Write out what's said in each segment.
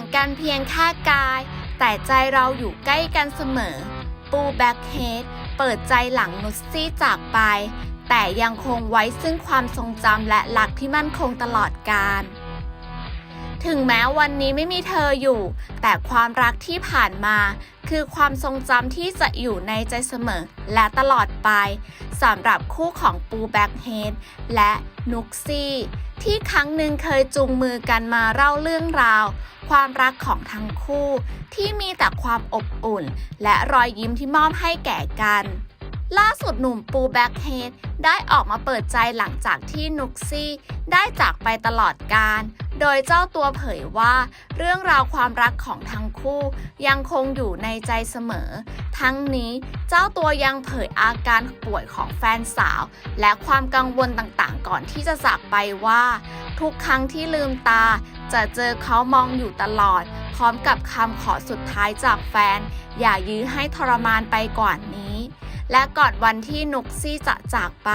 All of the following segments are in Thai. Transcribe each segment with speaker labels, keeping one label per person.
Speaker 1: างกันเพียงแค่กาย แต่ใจเราอยู่ใกล้กันเสมอ ปูแบ็คเฮดเปิดใจหลังนุชซี่จากไป แต่ยังคงไว้ซึ่งความทรงจำและหลักที่มั่นคงตลอดกาล ถึงแม้วันนี้ไม่มีเธออยู่ แต่ความรักที่ผ่านมา คือความทรงจำที่จะอยู่ในใจเสมอ และตลอดไปสำหรับคู่ของปูแบ็คเฮดและนุกซี่ ที่ครั้งหนึ่งเคยจูงมือกันมาเล่าเรื่องราว ความรักของทั้งคู่ ที่มีแต่ความอบอุ่น และรอยยิ้มที่มอบให้แก่กันล่าสุดหนุ่มปูแบ็คเฮดได้ออกมาเปิดใจหลังจากที่นุกซี่ ได้จากไปตลอดการ โดยเจ้าตัวเผยว่า เรื่องราวความรักของทั้งคู่ยังคงอยู่ในใจเสมอ ทั้งนี้เจ้าตัวยังเผยอาการป่วยของแฟนสาว และความกังวลต่างๆ ก่อนที่จะจากไปว่า ทุกครั้งที่ลืมตา จะเจอเขามองอยู่ตลอด พร้อมกับคำขอสุดท้ายจากแฟน อย่ายื้อให้ทรมานไปกว่านี้ และก่อนวันที่นุกซี่จะจากไป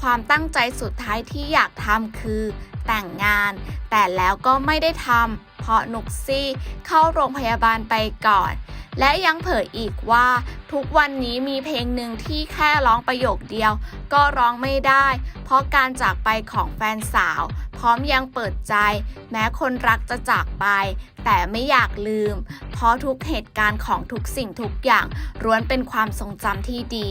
Speaker 1: ความตั้งใจสุดท้ายที่อยากทำคือ แต่งงาน แต่แล้วก็ไม่ได้ทำเพราะนุกซี่เข้าโรงพยาบาลไปก่อน และยังเผยอีกว่า ทุกวันนี้มีเพลงหนึ่งที่แค่ร้องประโยคเดียว ก็ร้องไม่ได้ เพราะการจากไปของแฟนสาว พร้อมยังเปิดใจ แม้คนรักจะจากไป แต่ไม่อยากลืม เพราะทุกเหตุการณ์ของทุกสิ่งทุกอย่างร้วนเป็นความทรงจำที่ดี